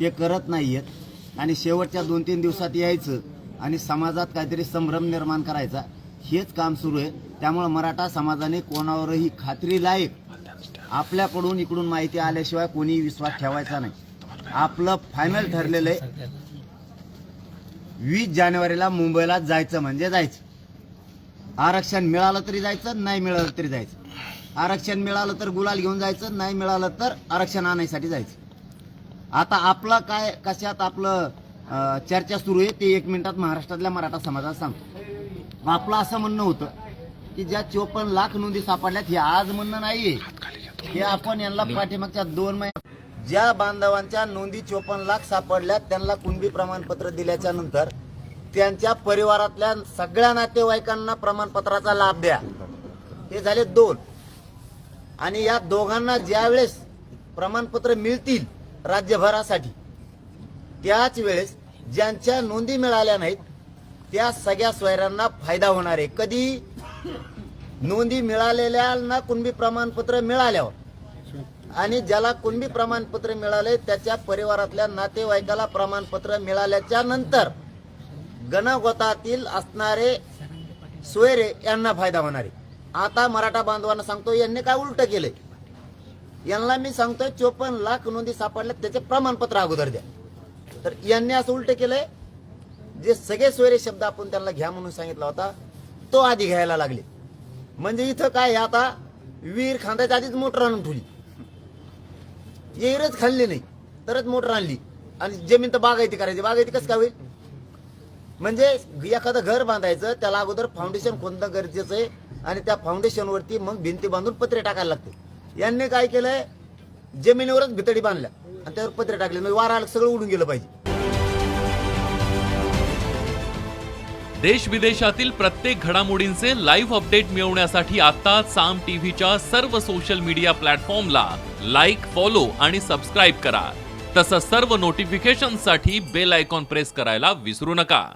ते करत नाही आहेत आणि शेवटच्या दोन तीन दिवसात यायचं आणि समाजात काहीतरी संभ्रम निर्माण करायचा हेच काम सुरू आहे. त्यामुळे मराठा समाजाने कोणावरही खात्री लायक आपल्याकडून इकडून माहिती आल्याशिवाय कोणी विश्वास ठेवायचा नाही. आपलं फायनल ठरलेलं आहे. वीस जानेवारीला मुंबईला जायचं म्हणजे जायचं. आरक्षण मिळालं तरी जायचं नाही मिळालं तरी जायचं. आरक्षण मिळालं तर गुलाल घेऊन जायचं नाही मिळालं तर आरक्षण आणायसाठी जायचं. आता आपलं काय कशात आपलं चर्चा सुरू आहे ते एक मिनिटात महाराष्ट्रातल्या मराठा समाजात सांगतो. आपलं असं म्हणणं होतं की ज्या चोपन्न लाख नोंदी सापडल्यात हे आज म्हणणं नाहीये. हे आपण यांना पाठीमागच्या दोन महिन्यात ज्या बांधवांच्या नोंदी चोपन्न लाख सापडल्यात त्यांना कुणबी प्रमाणपत्र दिल्याच्या नंतर त्यांच्या परिवारातल्या सगळ्या नातेवाईकांना प्रमाणपत्राचा लाभ द्या. हे झाले दोन. आणि या दोघांना ज्यावेळेस प्रमाणपत्र मिळतील राज्यभरासाठी. त्याच वेळेस ज्यांच्या नोंदी मिळाल्या नाहीत त्या सगळ्या सोयऱ्यांना फायदा होणार आहे. कधी नोंदी मिळालेल्यांना कुणबी प्रमाणपत्र मिळाल्यावर. आणि ज्याला कुणबी प्रमाणपत्र मिळाले त्याच्या परिवारातल्या नातेवाईकाला प्रमाणपत्र मिळाल्याच्या नंतर गणगोतातील असणारे सोयरे यांना फायदा होणार आहे. आता मराठा बांधवांना सांगतो यांनी काय उलट केलंय? यांना मी सांगतोय चोपन्न लाख नोंदी सापडल्या त्याचे प्रमाणपत्र अगोदर द्या. तर यांनी असं उलट केलंय जे सगळे सोयरे शब्द आपण त्यांना घ्या म्हणून सांगितला होता तो आधी घ्यायला लागले. म्हणजे इथं काय आता विहीर खांदायच्या आधीच मोटर आणून ठेवली. विहीरच खाल्ली नाही तरच मोटर आणली. आणि जमीन तर बागायती करायची बागायती कसं काय होईल? म्हणजे एखादं घर बांधायचं त्याला अगोदर फाउंडेशन खोदणं गरजेचं आहे आणि त्या फाउंडेशनवरती मग भिंती बांधून पत्रे टाकायला लागते यांनी काय केलंय? जमिनीवरच भितडी बांधल्या. आणि त्यावर पत्रे टाकले. म्हणजे वारा आला सगळं उडून गेलं पाहिजे. देश विदेशातील प्रत्येक घडामोडींचे लाईव्ह अपडेट मिळवण्यासाठी आता साम टीव्हीच्या सर्व सोशल मीडिया प्लॅटफॉर्मला लाईक फॉलो आणि सबस्क्राईब करा. तसंच सर्व नोटिफिकेशनसाठी बेल आयकॉन प्रेस करायला विसरू नका.